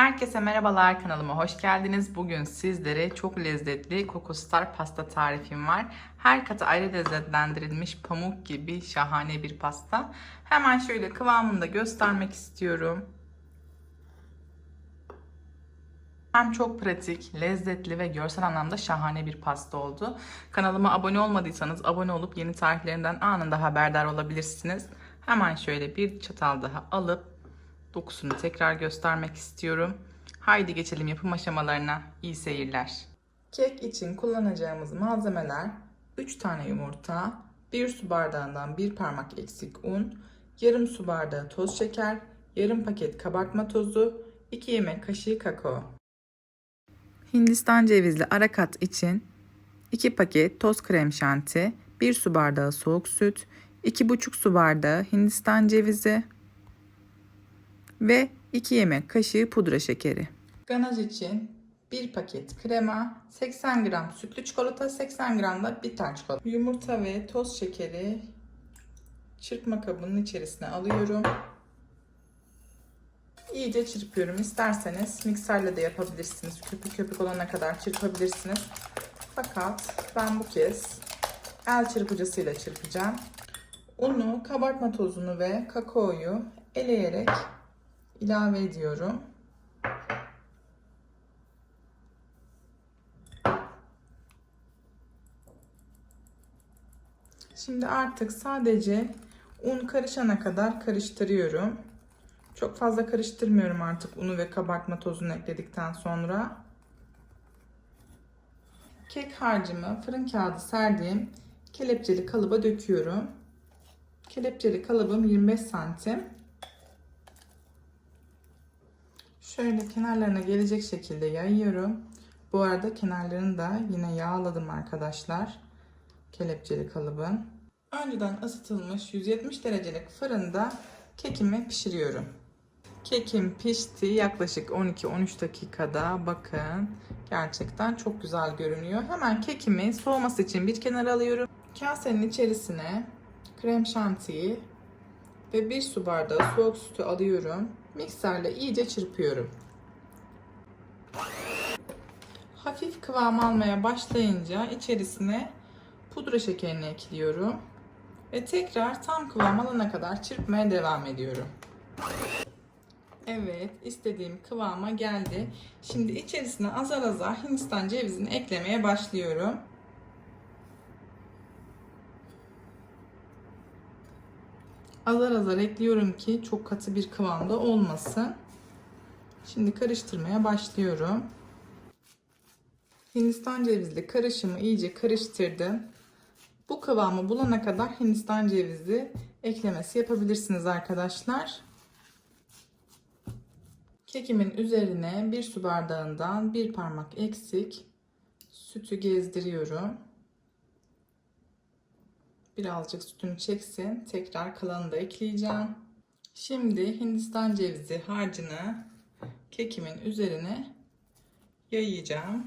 Herkese merhabalar kanalıma hoş geldiniz. Bugün sizlere çok lezzetli kokostar pasta tarifim var. Her katı ayrı lezzetlendirilmiş pamuk gibi şahane bir pasta. Hemen şöyle kıvamını da göstermek istiyorum. Hem çok pratik, lezzetli ve görsel anlamda şahane bir pasta oldu. Kanalıma abone olmadıysanız abone olup yeni tariflerinden anında haberdar olabilirsiniz. Hemen şöyle bir çatal daha alıp dokusunu tekrar göstermek istiyorum. Haydi geçelim yapım aşamalarına. İyi seyirler. Kek için kullanacağımız malzemeler 3 tane yumurta, 1 su bardağından 1 parmak eksik un, yarım su bardağı toz şeker, yarım paket kabartma tozu, 2 yemek kaşığı kakao. Hindistan cevizli arakat için 2 paket toz krem şanti, 1 su bardağı soğuk süt, 2,5 su bardağı Hindistan cevizi, ve 2 yemek kaşığı pudra şekeri. Ganaj için 1 paket krema, 80 gram sütlü çikolata, 80 gram da bitter çikolata. Yumurta ve toz şekeri çırpma kabının içerisine alıyorum. İyice çırpıyorum. İsterseniz mikserle de yapabilirsiniz. Köpük köpük olana kadar çırpabilirsiniz. Fakat ben bu kez el çırpıcısıyla çırpacağım. Unu, kabartma tozunu ve kakaoyu eleyerek ilave ediyorum. Şimdi artık sadece un karışana kadar karıştırıyorum. Çok fazla karıştırmıyorum artık unu ve kabartma tozunu ekledikten sonra. Kek harcımı fırın kağıdı serdiğim kelepçeli kalıba döküyorum. Kelepçeli kalıbım 25 santim. Şöyle kenarlarına gelecek şekilde yayıyorum. Bu arada kenarlarını da yine yağladım arkadaşlar. Kelepçeli kalıbın. Önceden ısıtılmış 170 derecelik fırında kekimi pişiriyorum. Kekim pişti yaklaşık 12-13 dakikada bakın gerçekten çok güzel görünüyor. Hemen kekimi soğuması için bir kenara alıyorum. Kasenin içerisine krem şantiyi ve bir su bardağı soğuk sütü alıyorum. Mikserle iyice çırpıyorum. Hafif kıvam almaya başlayınca içerisine pudra şekerini ekliyorum. Ve tekrar tam kıvam alana kadar çırpmaya devam ediyorum. Evet, istediğim kıvama geldi. Şimdi içerisine azar azar Hindistan cevizini eklemeye başlıyorum. Azar azar ekliyorum ki çok katı bir kıvamda olmasın. Şimdi karıştırmaya başlıyorum. Hindistan cevizli karışımı iyice karıştırdım. Bu kıvamı bulana kadar Hindistan cevizi eklemesi yapabilirsiniz arkadaşlar. Kekimin üzerine bir su bardağından bir parmak eksik sütü gezdiriyorum. Birazcık sütünü çeksin. Tekrar kalanını da ekleyeceğim. Şimdi Hindistan cevizi harcını kekimin üzerine yayacağım.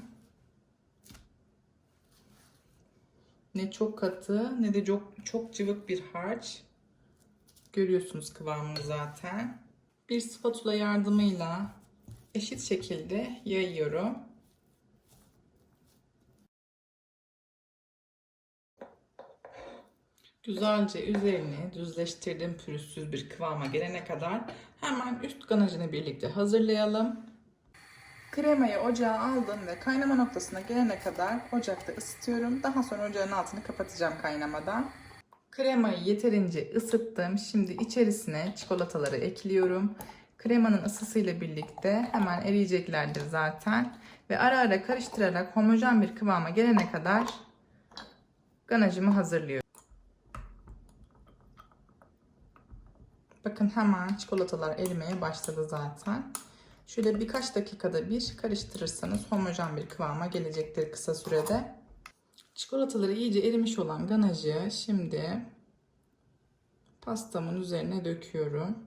Ne çok katı ne de çok, çok cıvık bir harç. Görüyorsunuz kıvamını zaten. Bir spatula yardımıyla eşit şekilde yayıyorum. Güzelce üzerini düzleştirdim pürüzsüz bir kıvama gelene kadar hemen üst ganajını birlikte hazırlayalım. Kremayı ocağa aldım ve kaynama noktasına gelene kadar ocakta ısıtıyorum. Daha sonra ocağın altını kapatacağım kaynamadan. Kremayı yeterince ısıttım. Şimdi içerisine çikolataları ekliyorum. Kremanın ısısıyla birlikte hemen eriyeceklerdir zaten. Ve ara ara karıştırarak homojen bir kıvama gelene kadar ganajımı hazırlıyorum. Bakın hemen çikolatalar erimeye başladı zaten. Şöyle birkaç dakikada bir karıştırırsanız homojen bir kıvama gelecektir kısa sürede. Çikolataları iyice erimiş olan ganajı şimdi pastamın üzerine döküyorum.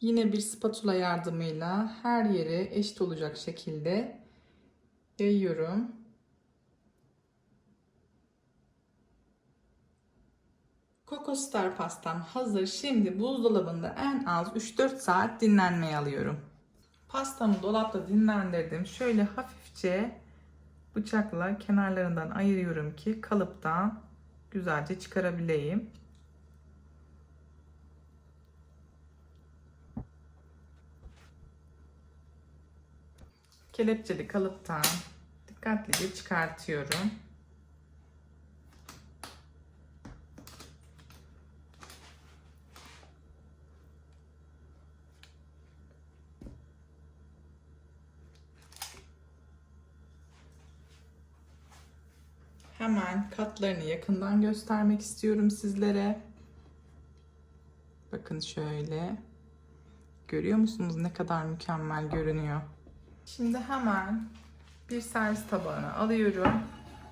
Yine bir spatula yardımıyla her yere eşit olacak şekilde yayıyorum. Coco Star pastam hazır. Şimdi buzdolabında en az 3-4 saat dinlenmeye alıyorum. Pastamı dolapta dinlendirdim. Şöyle hafifçe bıçakla kenarlarından ayırıyorum ki kalıptan güzelce çıkarabileyim. Kelepçeli kalıptan dikkatlice çıkartıyorum. Hemen katlarını yakından göstermek istiyorum sizlere. Bakın şöyle. Görüyor musunuz ne kadar mükemmel görünüyor. Şimdi hemen bir servis tabağına alıyorum.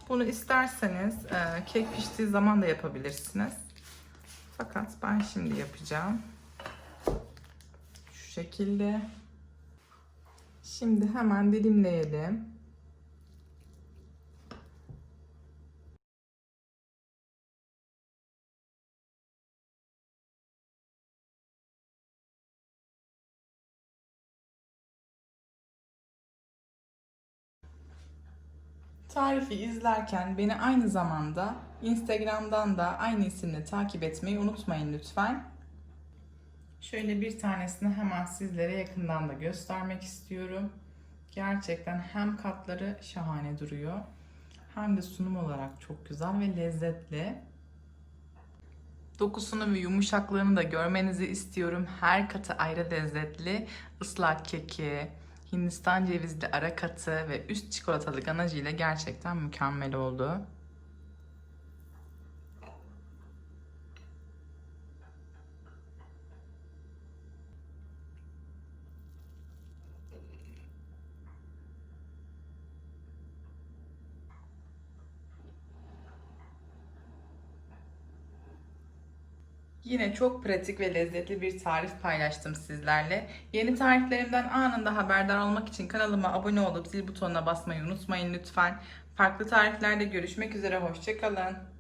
Bunu isterseniz e, kek piştiği zaman da yapabilirsiniz. Fakat ben şimdi yapacağım. Şu şekilde. Şimdi hemen dilimleyelim. Tarifi izlerken beni aynı zamanda Instagram'dan da aynı isimle takip etmeyi unutmayın lütfen. Şöyle bir tanesini hemen sizlere yakından da göstermek istiyorum. Gerçekten hem katları şahane duruyor hem de sunum olarak çok güzel ve lezzetli. Dokusunu ve yumuşaklığını da görmenizi istiyorum. Her katı ayrı lezzetli. Islak keki, Hindistan cevizli ara katı ve üst çikolatalı ganajı ile gerçekten mükemmel oldu. Yine çok pratik ve lezzetli bir tarif paylaştım sizlerle. Yeni tariflerimden anında haberdar olmak için kanalıma abone olup zil butonuna basmayı unutmayın lütfen. Farklı tariflerde görüşmek üzere, hoşçakalın.